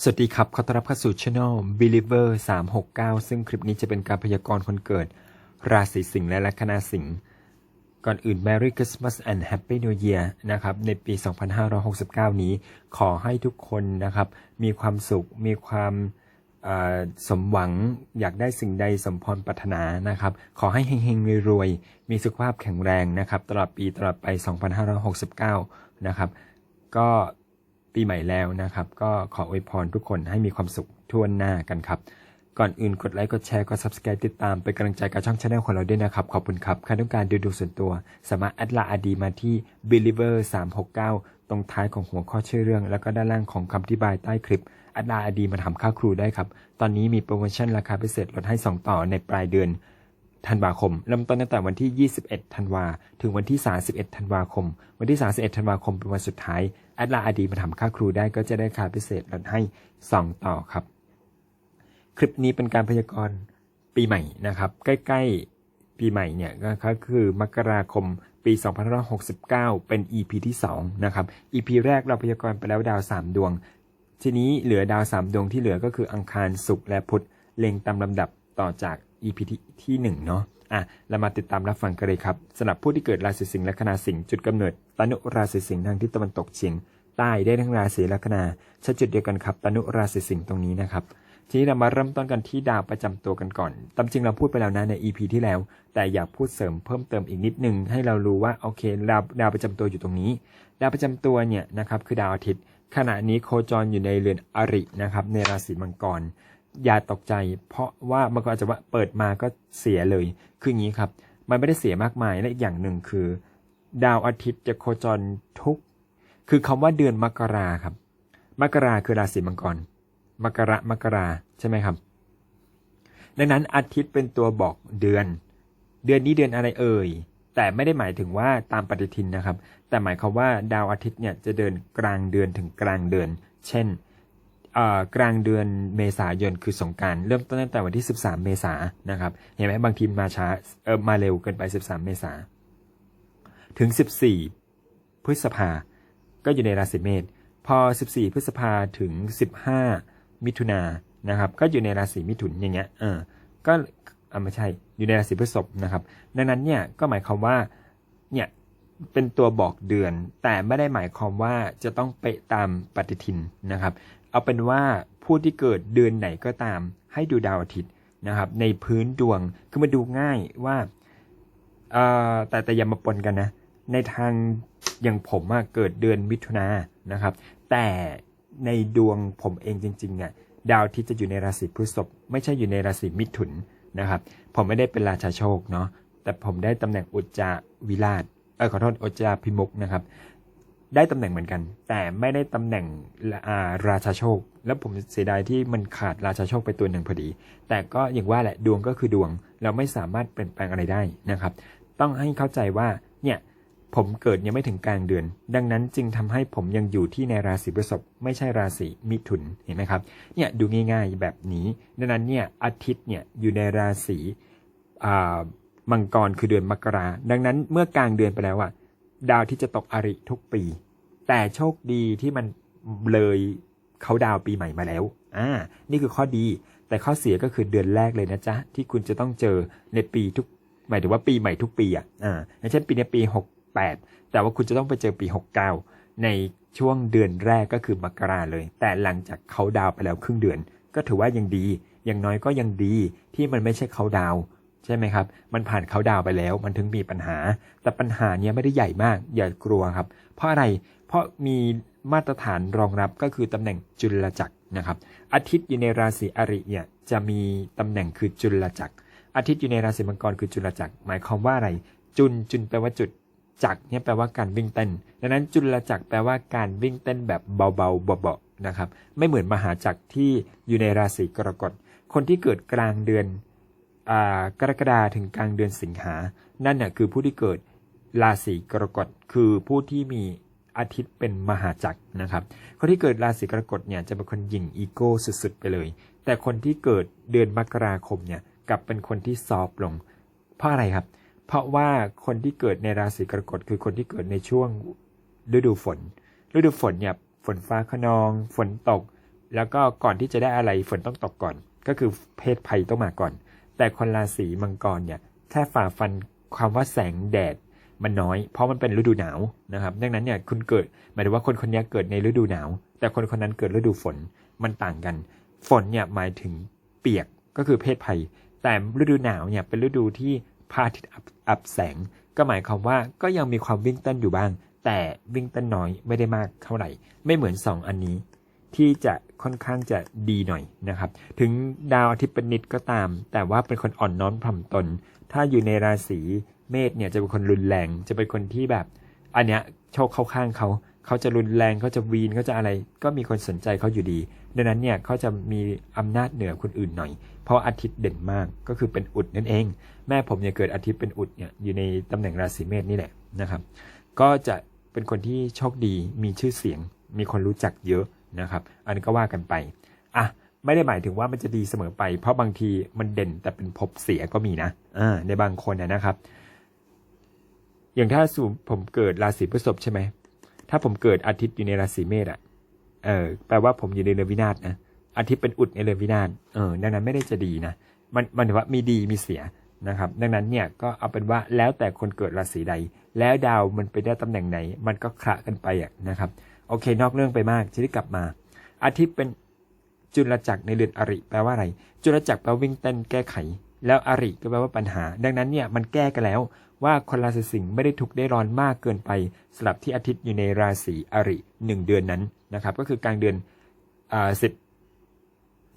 สวัสดีครับ ขอต้อนรับเข้าสู่ Channel Believer 369 ซึ่งคลิปนี้จะเป็นการพยากรณ์คนเกิด ราศีสิงห์และลัคนาสิงห์ ก่อนอื่น Merry Christmas and Happy New Year นะครับ ในปี 2569 นี้ขอให้ทุกคนนะครับ มีความสุข มีความสมหวัง อยากได้สิ่งใดสมพรปรารถนานะครับ ขอให้เฮงๆรวยๆ มีสุขภาพแข็งแรงนะครับ ตลอดปีตลอดไป 2569 นะครับ ก็ ปีใหม่แล้วนะครับ ก็ขออวยพรทุกคนให้มีความสุขทั่วหน้ากันครับ ก่อนอื่นกดไลค์กดแชร์กด subscribe ติดตามเป็นกำลังใจกับช่องชาแนลของเราด้วยนะครับ ขอบคุณครับใครต้องการดูดูส่วนตัว สามารถแอดไลน์อดีมาที่ believer 369 ตรงท้ายของหัวข้อชื่อเรื่อง แล้วก็ด้านล่างของคำอธิบายใต้คลิปแอดไลน์อดีมาทำค่าครูได้ครับ ตอนนี้มีโปรโมชั่นราคาพิเศษลดให้ 2 ต่อในปลายเดือนธันวาคมเริ่มต้นตั้งแต่วันที่ 21 ธันวา ถึงวันที่ 31 ธันวาคม วันที่ 31 ธันวาคมเป็นวันสุดท้าย แอดไลน์อดีมาทำค่าครูได้ก็จะได้ค่าพิเศษลดให้ 2 ต่อครับ คลิปนี้เป็นการพยากรณ์ปีใหม่นะครับ ใกล้ๆปีใหม่เนี่ยก็คือมกราคมปี2569 เป็น EP ที่ 2 นะครับ EP แรกเราพยากรณ์ไปแล้วดาว 3 ดวง ทีนี้เหลือดาว 3 ดวงที่เหลือก็คืออังคารศุกร์และพุธเล็งตามลำดับต่อจาก EP ที่ที่1เนาะอะเรามาติดตามรับฟังกันเลยครับสำหรับผู้ที่เกิดราศีสิงห์และคณาสิงห์จุดกำเนิด ตนุราศีสิงห์ทางทิศตะวันตกเฉียงใต้ได้ทั้งราศีและคณาใช้จุดเดียวกันครับตนุราศีสิงห์ตรงนี้นะครับทีนี้เรามาเริ่มต้นกันที่ดาวประจำตัวกันก่อน ตามจริงเราพูดไปแล้วนะใน EP ที่แล้ว แต่อยากพูดเสริมเพิ่มเติมอีกนิดนึง ให้เรารู้ว่าโอเคดาวดาวประจำตัวอยู่ตรงนี้ ดาวประจำตัวเนี่ยนะครับคือดาวอาทิตย์ ขณะนี้โคจรอยู่ในเรือนอรินะครับในราศีมังกร อย่าตกใจ เพราะว่ามันก็อาจจะว่าเปิดมาก็เสียเลย คืออย่างนี้ครับ มันไม่ได้เสียมากมายและอีกอย่างหนึ่งคือ ดาวอาทิตย์จะโคจรทุก คือคำว่าเดือนมกราครับ มกราคือราศีมังกร มกระมกราใช่ไหมครับ ดังนั้นอาทิตย์เป็นตัวบอกเดือน เดือนนี้เดือนอะไรเอ่ย แต่ไม่ได้หมายถึงว่าตามปฏิทินนะครับ แต่หมายความว่าดาวอาทิตย์เนี่ยจะเดินกลางเดือนถึงกลางเดือน เช่นกลางเดือนเมษายนคือสงการเริ่มต้นตั้งแต่วันที่ 13 เมษานนะครับ เห็นไหมบางทีมาช้าเออมาเร็วเกินไป 13 เมษายน ถึง 14 พฤษภา ก็อยู่ในราศีเมษ พอ 14 พฤษภาถึง 15 มิถุนานะครับ ก็อยู่ในราศีมิถุนอย่างเงี้ย เออ ก็อ่าไม่ใช่ อยู่ในราศีพฤษภนะครับ ดังนั้นเนี่ย ก็หมายความว่า เนี่ย เป็นตัวบอกเดือน แต่ไม่ได้หมายความว่าจะต้องเป๊ะตามปฏิทินนะครับ เอาเป็นว่าผู้ที่เกิดเดือนไหนก็ตาม ให้ดูดาวอาทิตย์นะครับ ในพื้นดวง คือมาดูง่ายว่าเอ่อแต่แต่อย่ามาปนกันนะ ในทางอย่างผมอะเกิดเดือนมิถุนานะครับ แต่ในดวงผมเองจริงๆอะดาวที่จะอยู่ในราศีพฤษภไม่ใช่อยู่ในราศีมิถุนนะครับ ผมไม่ได้เป็นราชาโชคเนาะแต่ผมได้ตำแหน่งอุจจาวิราชเออขอโทษอุจจาพิมุกนะครับ ได้ตำแหน่งเหมือนกัน แต่ไม่ได้ตำแหน่งาราชาโชค แล้วผมเสียดายที่มันขาดราชาโชคไปตัวหนึ่งพอดี แต่ก็อย่างว่าแหละดวงก็คือดวง เราไม่สามารถเปลี่ยนแปลงอะไรได้นะครับ ต้องให้เข้าใจว่าเนี่ย ผมเกิดยังไม่ถึงกลางเดือน ดังนั้นจึงทำให้ผมยังอยู่ที่ในราศีพฤษภไม่ใช่ราศีมิถุนเห็นไหมครับเนี่ยดูง่ายๆแบบนี้ ดังนั้นเนี่ยอาทิตย์เนี่ยอยู่ในราศีมังกรคือเดือนมกราดังนั้นเมื่อกลางเดือนไปแล้วอะดาวที่จะตกอริทุกปี แต่โชคดีที่มันเลยเขาดาวปีใหม่มาแล้วอ่านี่คือข้อดี แต่ข้อเสียก็คือเดือนแรกเลยนะจ๊ะที่คุณจะต้องเจอในปีทุกหมายถึงว่าปีใหม่ทุกปีอะอ่าเช่นปีนี้ปี 68 แต่ว่าคุณจะต้องไปเจอปี 69 ในช่วงเดือนแรกก็คือมกราเลย แต่หลังจากเขาดาวไปแล้วครึ่งเดือน ก็ถือว่ายังดี อย่างน้อยก็ยังดีที่มันไม่ใช่เขาดาวใช่ไหมครับ มันผ่านเขาดาวไปแล้ว มันถึงมีปัญหา แต่ปัญหาเนี้ยไม่ได้ใหญ่มาก อย่ากลัวครับ เพราะอะไร เพราะมีมาตรฐานรองรับก็คือตำแหน่งจุลจักรนะครับ อาทิตย์อยู่ในราศีอริเนี่ยจะมีตำแหน่งคือจุลจักร อาทิตย์อยู่ในราศีมังกรคือจุลจักร หมายความว่าอะไร จุลจุลแปลว่าจุด จักรเนี่ยแปลว่าการวิ่งเต้น ดังนั้นจุลจักรแปลว่าการวิ่งเต้นแบบเบาๆเบาๆนะครับ ไม่เหมือนมหาจักรที่อยู่ในราศีกรกฎ คนที่เกิดกลางเดือนอกรกฎาถึงกลางเดือนสิงหา นั่นน่ะคือผู้ที่เกิดราศีกรกฎ คือผู้ที่มีอาทิตย์เป็นมหาจักรนะครับ คนที่เกิดราศีกรกฎเนี่ยจะเป็นคนหยิ่งอีโก้สุดๆไปเลย แต่คนที่เกิดเดือนมกราคมเนี่ยกลับเป็นคนที่ซอฟลง เพราะอะไรครับเพราะว่าคนที่เกิดในราศีกรกฎคือคนที่เกิดในช่วงฤดูฝน ฤดูฝนเนี่ยฝนฟ้าขนอง ฝนตก แล้วก็ก่อนที่จะได้อะไรฝนต้องตกก่อน ก็คือเพศภัยต้องมาก่อน แต่คนราศีมังกรเนี่ยแค่ฝ่าฟันความว่าแสงแดดมันน้อย เพราะมันเป็นฤดูหนาวนะครับดังนั้นเนี่ยคุณเกิดหมายถึงว่าคนคนนี้เกิดในฤดูหนาว แต่คนคนนั้นเกิดฤดูฝนมันต่างกัน ฝนเนี่ยหมายถึงเปียกก็คือเพศภัย แต่ฤดูหนาวเนี่ยเป็นฤดูที่ พระอาทิตย์อับแสง ก็หมายความว่าก็ยังมีความวิ่งเต้นอยู่บ้าง แต่วิ่งเต้นน้อยไม่ได้มากเท่าไหร่ ไม่เหมือน 2 อันนี้ ที่จะค่อนข้างจะดีหน่อยนะครับ ถึงดาวอาทิตย์เป็นนิดก็ตาม แต่ว่าเป็นคนอ่อนน้อมถ่อมตน ถ้าอยู่ในราศีเมษเนี่ยจะเป็นคนรุนแรง จะเป็นคนที่แบบ อันเนี้ยโชคเข้าข้างเขา เขาจะรุนแรงเขาจะวีนเขาจะอะไร ก็มีคนสนใจเขาอยู่ดี ดังนั้นเนี่ยเขาจะมีอำนาจเหนือคนอื่นหน่อย เพราะอาทิตย์เด่นมากก็คือเป็นอุดนั่นเอง แม่ผมเนี่ยเกิดอาทิตย์เป็นอุดเนี่ยอยู่ในตำแหน่งราศีเมษนี่แหละนะครับ ก็จะเป็นคนที่โชคดีมีชื่อเสียง มีคนรู้จักเยอะนะครับ อันนี้ก็ว่ากันไปอะไม่ได้หมายถึงว่ามันจะดีเสมอไป เพราะบางทีมันเด่นแต่เป็นภพเสียก็มีนะอ่าในบางคนนะครับ อย่างถ้าสูผมเกิดราศีพฤษภใช่ไหม ถ้าผมเกิดอาทิตย์อยู่ในราศีเมษอะ เออ แปลว่าผมอยู่ในเรือนวินาศนะ อาทิตย์เป็นอุดในเรือนวินาศ เออ ดังนั้นไม่ได้จะดีนะ มันมันถือว่ามีดีมีเสียนะครับ ดังนั้นเนี่ยก็เอาเป็นว่าแล้วแต่คนเกิดราศีใด แล้วดาวมันไปได้ตำแหน่งไหน มันก็คละกันไปอะนะครับ โอเค นอกเรื่องไปมากทีนี้กลับมา อาทิตย์เป็นจุลจักรในเรือนอริ แปลว่าอะไร จุลจักรแปลว่าวิ่งเต้นแก้ไข แล้วอริก็แปลว่าปัญหา ดังนั้นเนี่ยมันแก้กันแล้ว ว่าคนราศีสิงห์ไม่ได้ทุกข์ได้ร้อนมากเกินไปสลับที่อาทิตย์อยู่ในราศีอริหนึ่งเดือนนั้นนะครับ ก็คือกลางเดือนอ่าสิบ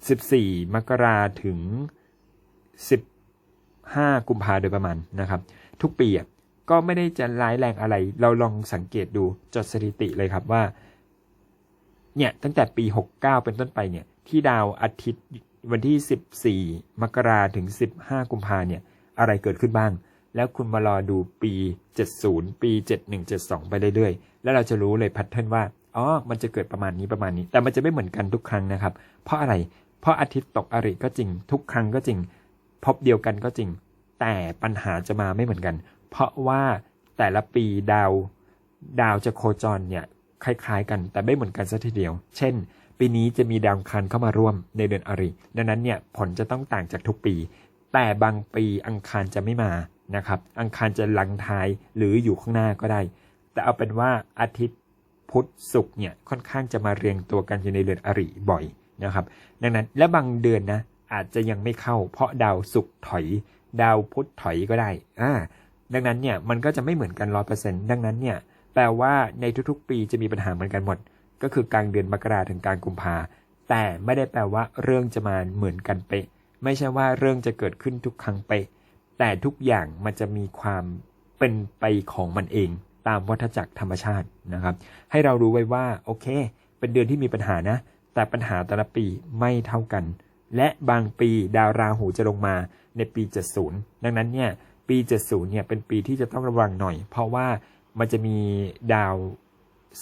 สิบสี่มกราถึงสิบห้ากุมภาโดยประมาณนะครับ ทุกปีอะก็ไม่ได้จะร้ายแรงอะไร เราลองสังเกตดูจดสถิติเลยครับว่า เนี่ยตั้งแต่ปี 69 เป็นต้นไปเนี่ย ที่ดาวอาทิตย์วันที่ 14 มกราถึง 15 กุมภาเนี่ย อะไรเกิดขึ้นบ้าง แล้วคุณมารอดูปี 70 ปี 71 72 ไปเรื่อยๆ แล้วเราจะรู้เลยแพทเทิร์นว่า อ๋อ มันจะเกิดประมาณนี้ประมาณนี้ แต่มันจะไม่เหมือนกันทุกครั้งนะครับ เพราะอะไร เพราะอาทิตย์ตกอริก็จริง ทุกครั้งก็จริง พบเดียวกันก็จริง แต่ปัญหาจะมาไม่เหมือนกัน เพราะว่าแต่ละปีดาว ดาวจะโคจรเนี่ยคล้ายๆ กันแต่ไม่เหมือนกันสัทีเดียว เช่น ปีนี้จะมีดาวอังคารเข้ามาร่วมในเดือนอริ ดังนั้นเนี่ยผลจะต้องต่างจากทุกปี แต่บางปีอังคารจะไม่มา นะครับ อังคารจะหลังท้ายหรืออยู่ข้างหน้าก็ได้ แต่เอาเป็นว่าอาทิตย์พุธศุกร์เนี่ยค่อนข้างจะมาเรียงตัวกันอยู่ในเดือนอริบ่อยนะครับ ดังนั้นและบางเดือนนะอาจจะยังไม่เข้า เพราะดาวศุกร์ถอย ดาวพุธถอยก็ได้อ่าดังนั้นเนี่ยมันก็จะไม่เหมือนกันร้อยเปอร์เซ็นต์ดังนั้นเนี่ยแปลว่าในทุกๆ ปีจะมีปัญหาเหมือนกันหมด ก็คือกลางเดือนมกราถึงกลางกุมภาแต่ไม่ได้แปลว่าเรื่องจะมาเหมือนกันเป๊ะ ไม่ใช่ว่าเรื่องจะเกิดขึ้นทุกครั้งเป๊ะ แต่ทุกอย่างมันจะมีความเป็นไปของมันเอง ตามวัฏจักรธรรมชาตินะครับ ให้เรารู้ไว้ว่าโอเค เป็นเดือนที่มีปัญหานะ แต่ปัญหาแต่ละปีไม่เท่ากัน และบางปีดาวราหูจะลงมาในปี 70 ดังนั้นเนี่ยปี 70 เนี่ยเป็นปีที่จะต้องระวังหน่อย เพราะว่ามันจะมีดาว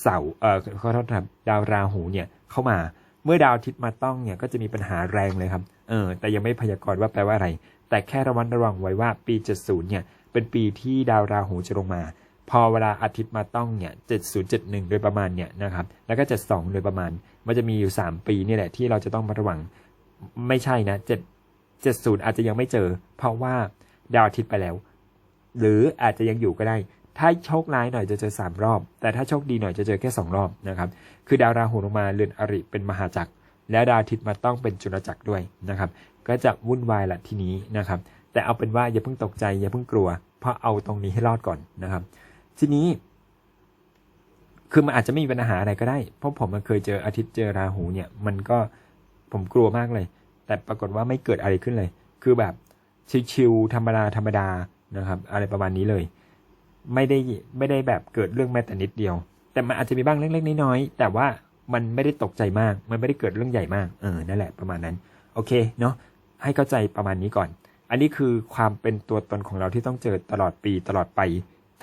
เสาร์เอ่อขอโทษครับดาวราหูเนี่ยเข้ามาเมื่อดาวอาทิตย์มาต้องเนี่ยก็จะมีปัญหาแรงเลยครับ เออ แต่ยังไม่พยากรณ์ว่าแปลว่าอะไร แต่แค่ระมัดระวังไว้ว่าปี 70 เนี่ย เป็นปีที่ดาวราหูจะลงมา พอเวลาอาทิตย์มาต้องเนี่ย 7071 โดยประมาณเนี่ยนะครับ แล้วก็ 72 โดยประมาณ มันจะมีอยู่ 3 ปีนี่แหละที่เราจะต้องระวัง ไม่ใช่นะ 7 70 อาจจะยังไม่เจอ เพราะว่าดาวอาทิตย์ไปแล้ว หรืออาจจะยังอยู่ก็ได้ ถ้าโชคร้ายหน่อยจะเจอ 3 รอบ แต่ถ้าโชคดีหน่อยจะเจอแค่ 2 รอบนะครับ คือดาวราหูลงมาเรือนอริเป็นมหาจักรแล้วดาวอาทิตย์มาต้องเป็นจุลจักรด้วยนะครับ ก็จะวุ่นวายละทีนี้นะครับ แต่เอาเป็นว่าอย่าเพิ่งตกใจอย่าเพิ่งกลัว เพราะเอาตรงนี้ให้รอดก่อนนะครับ ทีนี้ คือมันอาจจะไม่มีปัญหาอะไรก็ได้ เพราะผมมันเคยเจออาทิตย์เจอราหูเนี่ย มันก็ผมกลัวมากเลย แต่ปรากฏว่าไม่เกิดอะไรขึ้นเลย คือแบบชิวๆธรรมดาธรรมดานะครับ อะไรประมาณนี้เลย ไม่ได้ไม่ได้แบบเกิดเรื่องแม้แต่นิดเดียว แต่มันอาจจะมีบ้างเล็กๆน้อยๆแต่ว่ามันไม่ได้ตกใจมาก มันไม่ได้เกิดเรื่องใหญ่มาก เออ นั่นแหละประมาณนั้น โอเค เนาะ ให้เข้าใจประมาณนี้ก่อน อันนี้คือความเป็นตัวตนของเราที่ต้องเจอตลอดปีตลอดไป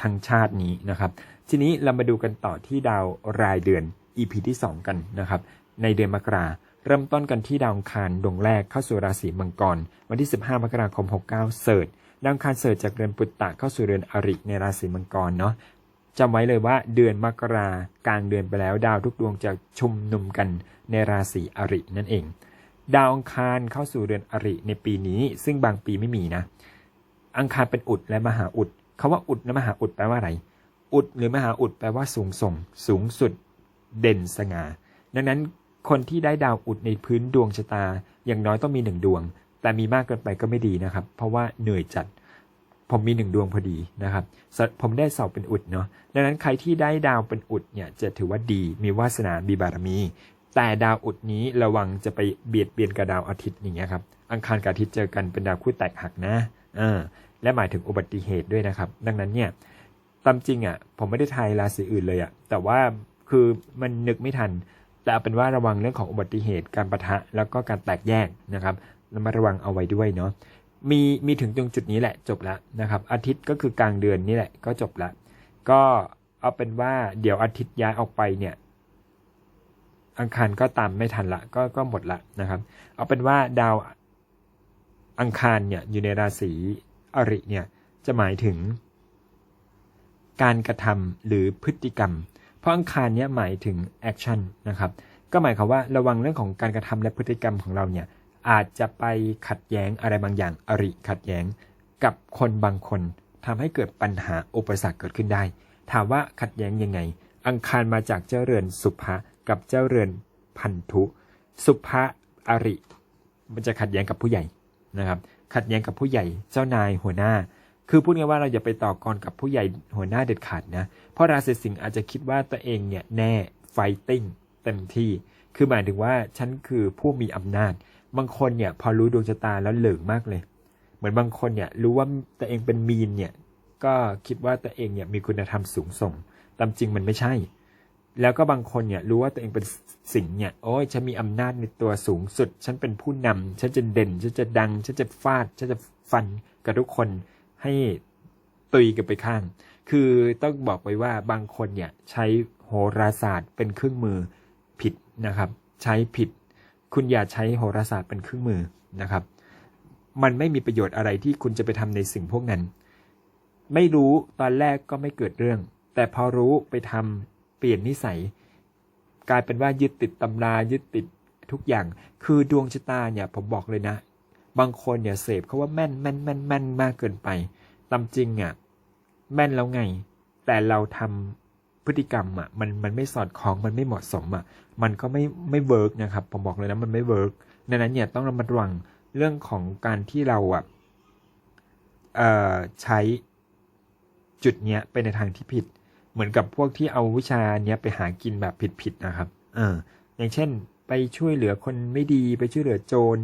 ทั้งชาตินี้นะครับ ทีนี้เรามาดูกันต่อที่ดาวรายเดือน EP ที่ 2 กันนะครับ ในเดือนมกราเริ่มต้นกันที่ดาวคารดวงแรกเข้าสู่ราศีมังกร วันที่ 15 มกราคม 69 เสิร์ชดาวคารเสิร์ชจากเรือนปุตตะเข้าสู่เรือนอริในราศีมังกรเนาะจำไว้เลยว่าเดือนมกรากลางเดือนไปแล้วดาวทุกดวงจะชุมนุมกันในราศีอรินั่นเอง ดาวอังคารเข้าสู่เดือนอริในปีนี้ ซึ่งบางปีไม่มีนะ อังคารเป็นอุดและมหาอุดคาว่าอุดและมหาอุดแปลว่าอะไร อุดหรือมหาอุดแปลว่าสูงส่ง สูงสุด เด่นสง่า ดังนั้นคนที่ได้ดาวอุดในพื้นดวงชะตา อย่างน้อยต้องมีหนึ่งดวง แต่มีมากเกินไปก็ไม่ดีนะครับ เพราะว่าเหนื่อยจัด ผมมีหนึ่งดวงพอดีนะครับ ผมได้เสาเป็นอุดเนาะ ดังนั้นใครที่ได้ดาวเป็นอุดเนี่ยจะถือว่าดี มีวาสนา มีบารมี แต่ดาวอุดนี้ระวังจะไปเบียดเบียนกับดาวอาทิตย์อย่างเงี้ยครับอังคารกับอาทิตย์เจอกันเป็นดาวคู่แตกหักนะเออและหมายถึงอุบัติเหตุด้วยนะครับ ดังนั้นเนี่ยตามจริงอะ ผมไม่ได้ทายราศีอื่นเลยอะ แต่ว่าคือมันนึกไม่ทัน แต่เอาเป็นว่าระวังเรื่องของอุบัติเหตุการประทะแล้วก็การแตกแยกนะครับระมัดระวังเอาไว้ด้วยเนาะมีมีถึงตรงจุดนี้แหละจบล้วนะครับ อาทิตย์ก็คือกลางเดือนนี่แหละก็จบละก็เอาเป็นว่าเดี๋ยวอาทิตย์ย้ายออกไปเนี่ย อังคารก็ตามไม่ทันละก็ก็หมดละนะครับ เอาเป็นว่าดาวอังคารเนี่ยอยู่ในราศีอริเนี่ยจะหมายถึง การกระทำหรือพฤติกรรม เพราะอังคารเนี้ยหมายถึงแอคชั่นนะครับก็หมายความว่าระวังเรื่องของการกระทำและพฤติกรรมของเราเนี่ยอาจจะไปขัดแย้งอะไรบางอย่างอริขัดแย้งกับคนบางคนทำให้เกิดปัญหาอุปสรรคเกิดขึ้นได้ ถามว่าขัดแย้งยังไง อังคารมาจากเจ้าเรือนสุภะ กับเจ้าเรือนพันธุ สุภะอริ มันจะขัดแย้งกับผู้ใหญ่นะครับ ขัดแย้งกับผู้ใหญ่เจ้านายหัวหน้า คือพูดง่ายว่าเราอย่าไปต่อกรกับผู้ใหญ่หัวหน้าเด็ดขาดนะ เพราะราศีสิงห์อาจจะคิดว่าตัวเองเนี่ยแน่ไฟติ้งเต็มที่ คือหมายถึงว่าฉันคือผู้มีอำนาจ บางคนเนี่ยพอรู้ดวงชะตาแล้วเหลิงมากเลย เหมือนบางคนเนี่ยรู้ว่าตัวเองเป็นมีนเนี่ยก็คิดว่าตัวเองเนี่ยมีคุณธรรมสูงส่ง ตามจริงมันไม่ใช่ แล้วก็บางคนเนี่ยรู้ว่าตัวเองเป็นสิ่งเนี่ยโอ้ยฉันมีอำนาจในตัวสูงสุด ฉันเป็นผู้นำฉันจะเด่น ฉันจะดัง ฉันจะฟาด ฉันจะฟันกับทุกคนให้ตุยกันไปข้าง คือต้องบอกไว้ว่าบางคนเนี่ยใช้โหราศาสตร์เป็นเครื่องมือผิดนะครับ ใช้ผิด คุณอย่าใช้โหราศาสตร์เป็นเครื่องมือนะครับ มันไม่มีประโยชน์อะไรที่คุณจะไปทำในสิ่งพวกนั้น ไม่รู้ตอนแรกก็ไม่เกิดเรื่อง แต่พอรู้ไปทำ เปลี่ยนนิสัย กลายเป็นว่ายึดติดตำรายึดติดทุกอย่าง คือดวงชะตาเนี่ยผมบอกเลยนะ บางคนเนี่ยเสพเขาว่าแม่นแม่นแม่นแม่นมากเกินไปตามจริงอะแม่นแล้วไง แต่เราทำพฤติกรรมอะมันมันไม่สอดคล้องมันไม่เหมาะสมอะมันก็ไม่ไม่เวิร์กนะครับผมบอกเลยนะมันไม่เวิร์กดังนั้นเนี่ยต้องระมัดระวังเรื่องของการที่เราอะเอ่อใช้จุดเนี้ยไปในทางที่ผิด เหมือนกับพวกที่เอาวิชาเนี้ยไปหากินแบบผิดๆนะครับ เออ อย่างเช่น ไปช่วยเหลือคนไม่ดี ไปช่วยเหลือโจร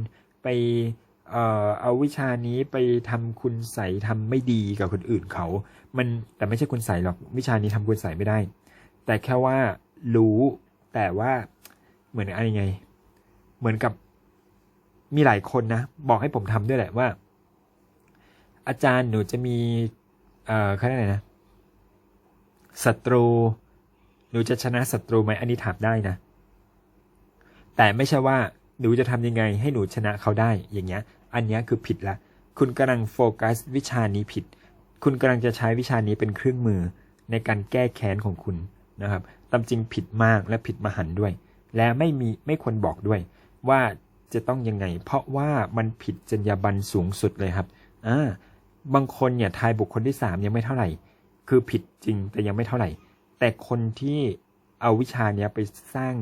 ไปเอ่อเอาวิชานี้ไปทำคุณใส่ทำไม่ดีกับคนอื่นเขา มันแต่ไม่ใช่คุณใส่หรอก วิชานี้ทำคุณใส่ไม่ได้ แต่แค่ว่ารู้แต่ว่าเหมือนอะไรไง เหมือนกับมีหลายคนนะ บอกให้ผมทำด้วยแหละว่า อาจารย์หนูจะมี เอ่อเขาเรียกอะไรนะ ศัตรูหนูจะชนะศัตรูไหมอันนี้ถามได้นะ แต่ไม่ใช่ว่าหนูจะทำยังไงให้หนูชนะเขาได้อย่างเงี้ย อันนี้คือผิดละ คุณกำลังโฟกัสวิชานี้ผิด คุณกำลังจะใช้วิชานี้เป็นเครื่องมือในการแก้แค้นของคุณนะครับตามจริงผิดมากและผิดมหันด้วย และไม่มีไม่ควรบอกด้วย ว่าจะต้องยังไง เพราะว่ามันผิดจรรยาบรรณสูงสุดเลยครับอ่าบางคนเนี่ยทายบุคคลที่สามยังไม่เท่าไหร่ คือผิดจริงแต่ยังไม่เท่าไหร่ แต่คนที่เอาวิชาเนี้ยไปสร้าง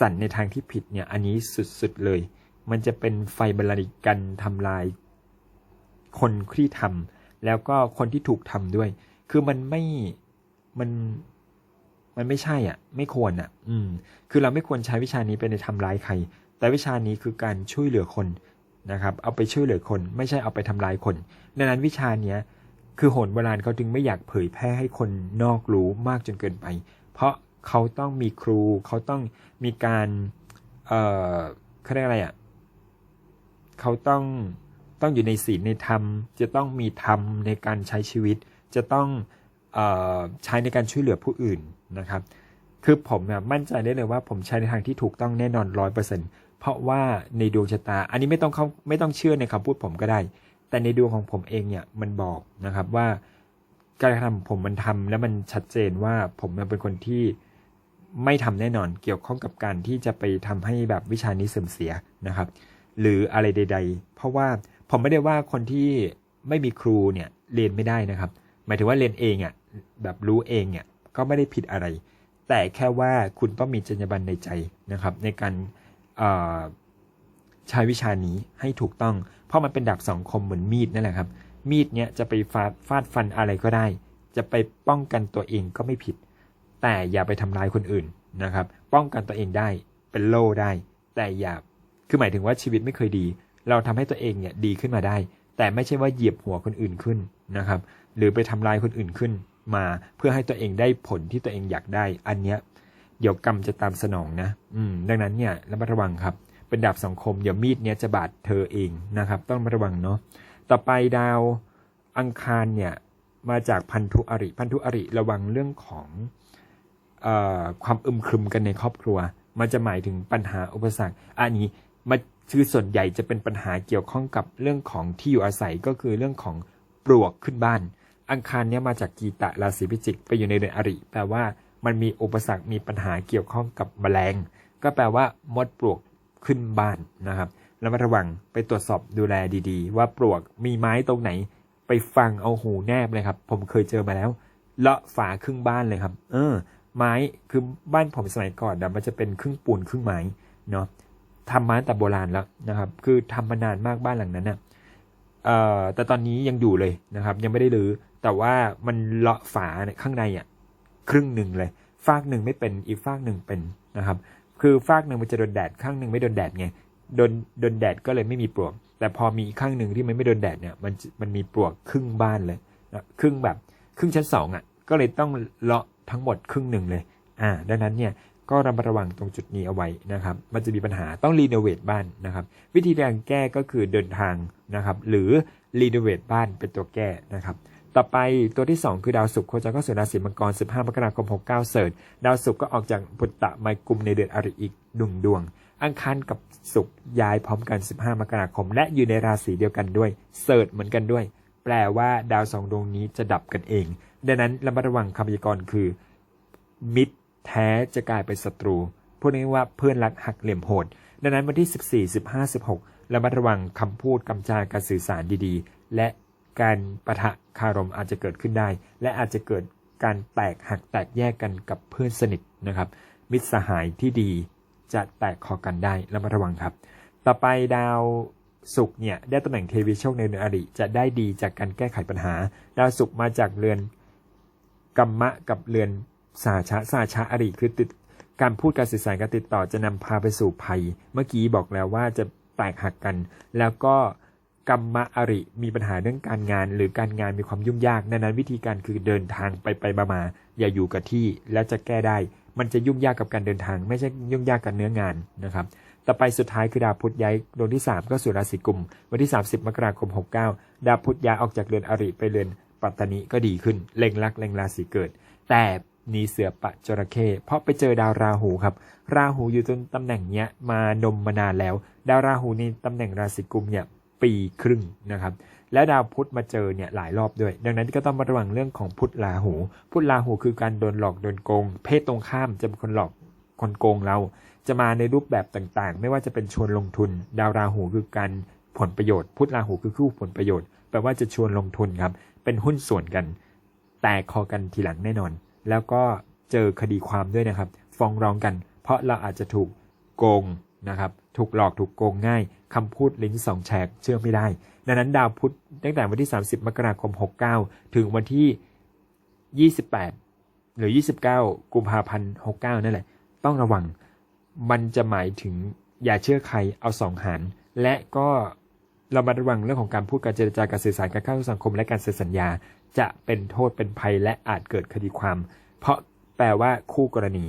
สรรในทางที่ผิดเนี่ย อันนี้สุดๆเลย มันจะเป็นไฟบรรลัยกันทำลาย คนที่ทำแล้วก็คนที่ถูกทำด้วย คือมันไม่มันมันไม่ใช่อะ ไม่ควรอะ อืม คือเราไม่ควรใช้วิชานี้ไปในทำร้ายใคร แต่วิชานี้คือการช่วยเหลือคนนะครับ เอาไปช่วยเหลือคน ไม่ใช่เอาไปทำร้ายคน ดังนั้นวิชาเนี้ย คือโหนโบราณเขาจึงไม่อยากเผยแพร่ให้คนนอกรู้มากจนเกินไป เพราะเขาต้องมีครูเขาต้องมีการ เอ่อเขาเรียกอะไรอะเขาต้องต้องอยู่ในศีลในธรรม จะต้องมีธรรมในการใช้ชีวิต จะต้องเอ่อใช้ในการช่วยเหลือผู้อื่นนะครับ คือผมเนี่ยมั่นใจได้เลยว่าผมใช้ในทางที่ถูกต้องแน่นอนร้อยเปอร์เซ็นเพราะว่าในดวงชะตา อันนี้ไม่ต้องเขาไม่ต้องเชื่อในคำพูดผมก็ได้ แต่ในดวงของผมเองเนี่ยมันบอกนะครับว่าการกระทำของผมมันทำแล้วมันชัดเจนว่าผมเป็นคนที่ไม่ทำแน่นอนเกี่ยวข้องกับการที่จะไปทำให้แบบวิชานี้เสื่อมเสียนะครับ หรืออะไรใด ๆ เพราะว่าผมไม่ได้ว่าคนที่ไม่มีครูเนี่ยเรียนไม่ได้นะครับ หมายถึงว่าเรียนเองอะ่ะแบบรู้เองเนี่ยก็ไม่ได้ผิดอะไร แต่แค่ว่าคุณต้องมีจรรยาบรรณในใจนะครับ ในการใช้วิชานี้ให้ถูกต้อง ราะมันเป็นดาบสองคมเหมือนมีดนั่นแหละครับ มีดเนี่ยจะไปฟาดฟาดฟันอะไรก็ได้ จะไปป้องกันตัวเองก็ไม่ผิด แต่อย่าไปทำร้ายคนอื่นนะครับ ป้องกันตัวเองได้เป็นโล่ได้ แต่อย่าคือหมายถึงว่าชีวิตไม่เคยดี เราทำให้ตัวเองเนี่ยดีขึ้นมาได้ แต่ไม่ใช่ว่าเหยียบหัวคนอื่นขึ้นนะครับ หรือไปทำลายคนอื่นขึ้นมาเพื่อให้ตัวเองได้ผลที่ตัวเองอยากได้ อันเนี้ยเดี๋ยวกรรมจะตามสนองนะ อืม ดังนั้นเนี่ยระมัดระวังครับ เป็นดาบสังคมเดี๋ยวมีดเนี้ยจะบาดเธอเองนะครับ ต้องระวังเนาะต่อไปดาวอังคารเนี่ยมาจากพันธุอริพันธุอริระวังเรื่องของอความอึมครึมกันในครอบครัว มันจะหมายถึงปัญหาอุปสรรคอันนี้มันคือส่วนใหญ่จะเป็นปัญหาเกี่ยวข้องกับเรื่องของที่อยู่อาศัยก็คือเรื่องของปลวกขึ้นบ้าน อังคารเนี่ยมาจากกีตะราศีพิจิก ไปอยู่ในเดือนอริแปลว่ามันมีอุปสรรคมีปัญหาเกี่ยวข้องกับแมลง ก็แปลว่ามดปลวก ขึ้นบ้านนะครับแล้วมาระวังไปตรวจสอบดูแลดีๆ ว่าปลวกมีไม้ตรงไหน ไปฟังเอาหูแนบเลยครับ ผมเคยเจอมาแล้ว เลาะฝาครึ่งบ้านเลยครับ เออ ไม้คือบ้านผมสมัยก่อนนะมันจะเป็นครึ่งปูนครึ่งไม้เนาะทำมาตั้งแต่โบราณแล้วนะครับ คือทำมานานมากบ้านหลังนั้นน่ะเอ่อแต่ตอนนี้ยังอยู่เลยนะครับ ยังไม่ได้รื้อแต่ว่ามันเลาะฝาเนี่ยข้างในอะครึ่งหนึ่งเลย ฟากหนึ่งไม่เป็นอีกฟากหนึ่งเป็นนะครับ คือฟากหนึ่งมันจะโดนแดดข้างหนึ่งไม่โดนแดดไงโดนโดนแดดก็เลยไม่มีปลวก แต่พอมีอีกข้างหนึ่งที่มันไม่โดนแดดเนี่ยมันมันมีปลวกครึ่งบ้านเลยครึ่งแบบครึ่งชั้นสองอะก็เลยต้องเลาะทั้งหมดครึ่งหนึ่งเลย อ่า ดังนั้นเนี่ยก็ระมัดระวังตรงจุดนี้เอาไว้นะครับ มันจะมีปัญหาต้องรีโนเวทบ้านนะครับ วิธีการแก้ก็คือเดินทางนะครับ หรือรีโนเวทบ้านเป็นตัวแก้นะครับ ต่อไปตัวที่ 2 คือดาวศุกร์โคจรเข้าสู่ราศีมังกร 15 มกราคม 69 เสิร์ชดาวศุกร์ก็ออกจากปุตตะไมกุมในเดือนอริอีกดวงดวง อังคารกับศุกร์ย้ายพร้อมกัน 15 มกราคม และอยู่ในราศีเดียวกันด้วย เสิร์ชเหมือนกันด้วย แปลว่าดาวสองดวงนี้จะดับกันเอง ดังนั้นระมัดระวังคำพยากรณ์คือ มิตรแท้จะกลายเป็นศัตรูพูดง่ายว่าเพื่อนรักหักเหลี่ยมโหด ดังนั้นวันที่ 14 15 16ระมัดระวังคำพูดคำจาการสื่อสารดีๆ และ การประทะคารมอาจจะเกิดขึ้นได้ และอาจจะเกิดการแตกหักแตกแยกกันกับเพื่อนสนิทนะครับ มิตรสหายที่ดีจะแตกคอกันได้ระมัดระวังครับ ต่อไปดาวศุกร์เนี่ยได้ตำแหน่งเทวีโชคในเดือนอริจะได้ดีจากการแก้ไขปัญหา ดาวศุกร์มาจากเรือนกัมมะกับเรือนสาชะสาชะอริคือติดการพูดการสื่อสารการติดต่อจะนำพาไปสู่ภัย เมื่อกี้บอกแล้วว่าจะแตกหักกัน แล้วก็ กัมมะอริมีปัญหาเรื่องการงาน หรือการงานมีความยุ่งยากดังนั้นวิธีการคือเดินทางไปไปมามาอย่าอยู่กับที่แล้วจะแก้ได้ มันจะยุ่งยากกับการเดินทาง ไม่ใช่ยุ่งยากกับเนื้องานนะครับต่อไปสุดท้ายคือดาวพุธย้ายดวงที่ 3 ก็สู่ราศีกุม วันที่ 30 มกราคม 69 ดาวพุธย้ายออกจากเรือนอริไปเรือนปัตตานีก็ดีขึ้นเล็งลักเล็งราศีเกิด แต่หนีเสือปะจระเข้เพราะไปเจอดาวราหูครับ ราหูอยู่ตรงตำแหน่งเนี้ยมานมมานานแล้ว ดาวราหูในตำแหน่งราศีกุมเนี่ย ปีครึ่งนะครับ และดาวพุธมาเจอเนี่ยหลายรอบด้วย ดังนั้นก็ต้องมาระวังเรื่องของพุธราหู พุธราหูคือการโดนหลอกโดนโกง เพศตรงข้ามจะเป็นคนหลอกคนโกงเรา จะมาในรูปแบบต่างๆ ไม่ว่าจะเป็นชวนลงทุน ดาวราหูคือการผลประโยชน์ พุธราหูคือคู่ผลประโยชน์แปลว่าจะชวนลงทุนครับ เป็นหุ้นส่วนกัน แตกคอกันทีหลังแน่นอน แล้วก็เจอคดีความด้วยนะครับ ฟ้องร้องกัน เพราะเราอาจจะถูกโกงนะครับ ถูกหลอกถูกโกงง่ายคำพูดลิ้นสองแฉกเชื่อไม่ได้ ดังนั้นดาวพุธตั้งแต่วันที่ 30 มกราคม 69 ถึงวันที่ 28 หรือ 29 กุมภาพันธ์ 69 นั่นแหละ ต้องระวัง มันจะหมายถึงอย่าเชื่อใครเอาสองหาร และก็เรามาระวังเรื่องของการพูดการเจรจาการสื่อสารการเข้าสังคมและการเซ็นสัญญา จะเป็นโทษเป็นภัยและอาจเกิดคดีความ เพราะแปลว่าคู่กรณี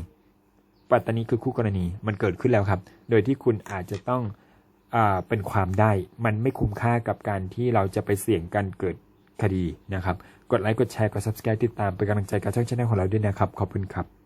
ปัตตานีคือคู่กรณีมันเกิดขึ้นแล้วครับ โดยที่คุณอาจจะต้อง เป็นความได้ มันไม่คุ้มค่ากับการที่เราจะไปเสี่ยงการเกิดคดีนะครับ กดไลค์ กดแชร์ กด subscribe ติดตามเป็นกำลังใจกับช่องช anel ของเราด้วยนะครับ ขอบคุณครับ